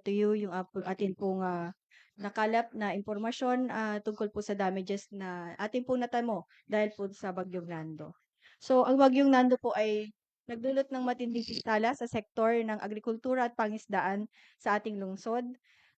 to you yung ap atin pong, ah, nakalap na impormasyon, ah, tungkol po sa damages na atin pong natamo dahil po sa Bagyong Nando. So, ang Bagyong Nando po ay nagdulot ng matinding pinsala sa sektor ng agrikultura at pangisdaan sa ating lungsod.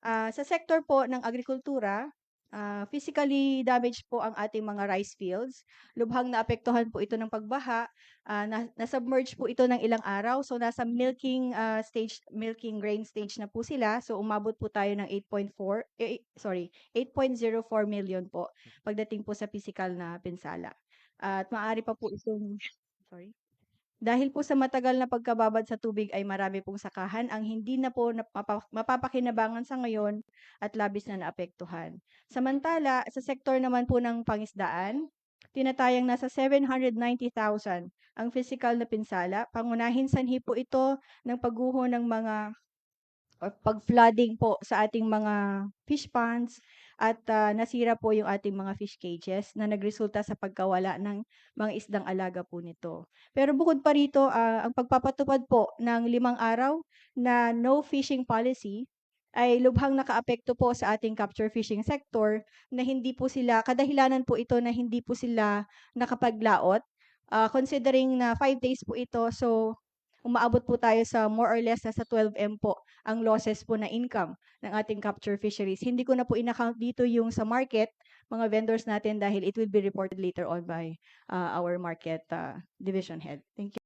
Ah, sa sektor po ng agrikultura, ah, physically damaged po ang ating mga rice fields. Lubhang naapektuhan po ito ng pagbaha, ah, na na-submerge po ito ng ilang araw. So, nasa milking, ah, stage milking grain stage na po sila. So, umabot po tayo ng 8.4 eh, sorry, 8.04 million po pagdating po sa pisikal na pinsala. At maaari pa po itong sorry. Dahil po sa matagal na pagkababad sa tubig ay marami pong sakahan ang hindi na po mapapakinabangan sa ngayon at labis na naapektuhan. Samantala, sa sektor naman po ng pangisdaan, tinatayang nasa 790,000 ang pisikal na pinsala. Pangunahing sanhi po ito ng pagguho ng mga pag-flooding po sa ating mga fish ponds at, ah, nasira po yung ating mga fish cages na nagresulta sa pagkawala ng mga isdang alaga po nito. Pero bukod pa rito, ah, ang pagpapatupad po ng limang araw na no fishing policy ay lubhang nakaapekto po sa ating capture fishing sector na hindi po sila kadahilanan po ito na hindi po sila nakapaglaot, ah, considering na 5 days po ito. So, umaabot po tayo sa more or less nasa 12 M po ang losses po na income ng ating capture fisheries. Hindi ko na po in-account dito yung sa market, mga vendors natin dahil it will be reported later on by, ah, our market, ah, division head. Thank you.